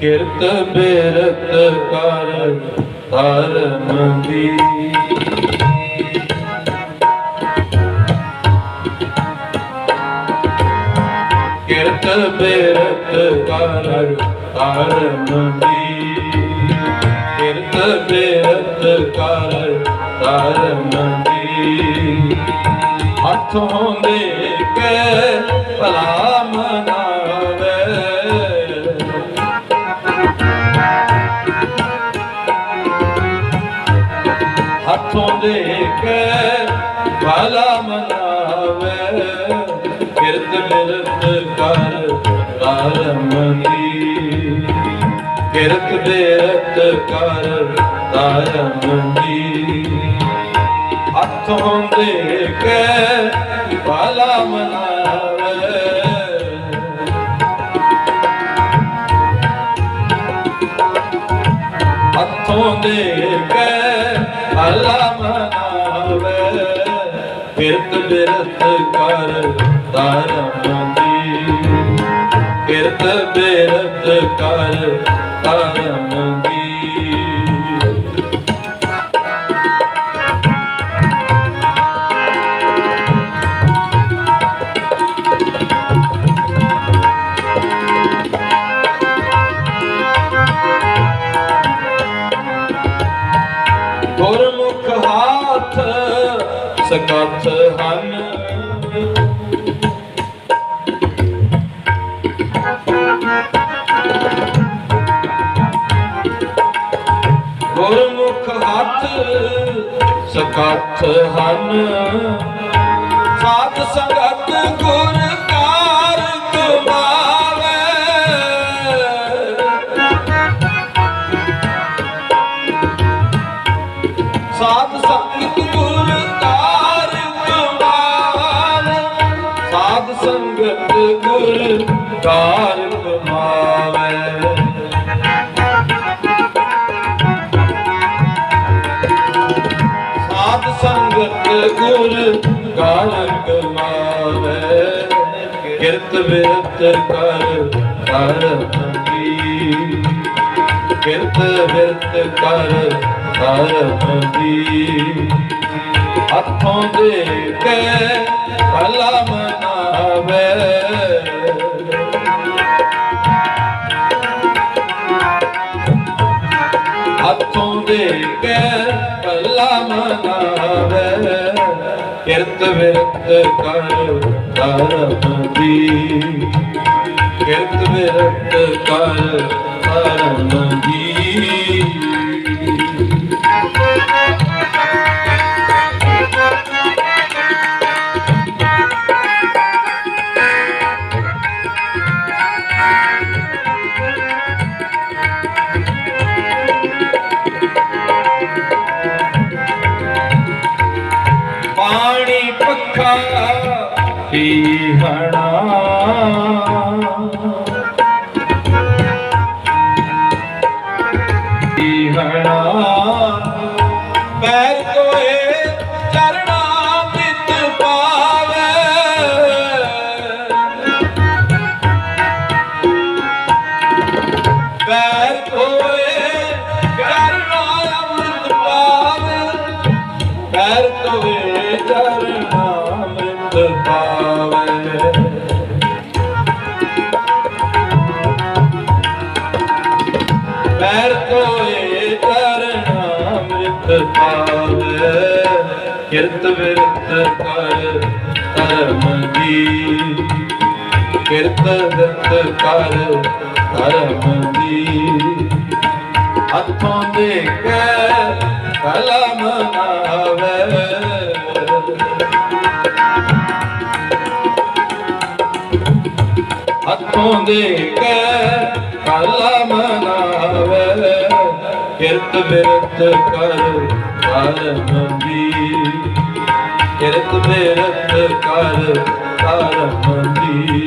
ਕਿਰਤ ਬਿਰਤ ਕਰ ਧਰਮ ਦੀ। ਕਿਰਤ ਬਿਰਤ ਕਰ ਧਰਮ ਦੀ। ਕਿਰਤ ਬਿਰਤ ਕਰ ਧਰਮ ਦੀ। ਹੱਥੋਂ ਦੇ ਕੇ ਭਲਾ ਕੇ ਭਲਾ ਮਨਾਵੇ ਕਿਰਤ ਬਿਰਤ ਕਰ ਧਰਮ ਦੀ ਕਿਰਤ ਬਿਰਤ ਕਰ ਧਰਮ ਦੀ ਹੱਥੋਂ ਕੇ ਭਲਾ ਮਨਾਵੇ ਹੱਥੋਂ ਦੇ ਕੇ ਭਲਾ ਕਿਰਤ ਬਿਰਤ ਕਰ ਧਰਮ ਦੀ। ਕਿਰਤ ਬਿਰਤ ਕਰ ਧਰਮ ਸਕਤ ਹਨ। ਗੁਰਮੁਖ ਹੱਥ ਸਕਤ ਹਨ। ਸਾਧ ਸੰਗਤ ਗੁਰ ਸੰਗਤ ਗੁਰ ਕਾਰ ਕਮਾਵੇ ਸਾਧ ਸੰਗਤ ਗੁਰ ਕਾਰ ਗਮਾਵੇ ਕਿਰਤ ਬਿਰਤ ਕਰ ਧਰਮ ਦੀ ਕਿਰਤ ਬਿਰਤ ਕਰ ਧਰਮ ਦੀ ਹੱਥੋਂ ਦੇ ਕੇ ਹੱਥੋਂ ਦੇ ਕੇ ਭਲਾ ਮਨਾਵੇ, ਕਿਰਤ ਵਿਰਤ ਕਰ ਧਰਮ ਦੀ ਕਿਰਤ ਵਿਰਤ ਕਰ ਧਰਮ ਦੀ ਪੀਹਣਾ ਪੀਹਣਾ ਪੈਰ ਕੋਏ ਚਰਣਾ ਮਿਤ ਪਾਵੇ। ਪੈਰ ਕੋਏ ਕਿਰਤ ਵਿਰਤ ਕਰ ਧਰਮ ਦੀ। ਕਿਰਤ ਵਿਰਤ ਕਰ ਧਰਮ ਦੀ। ਹੱਥੋਂ ਦੇ ਕੇ ਭਲਾ ਹੱਥੋਂ ਦੇ ਕੇ ਮਨਾਵੇ ਕਿਰਤ ਬਿਰਤ ਕਰ ਧਰਮ ਦੀ ਕਿਰਤ ਬਿਰਤ ਕਰ ਧਰਮ ਦੀ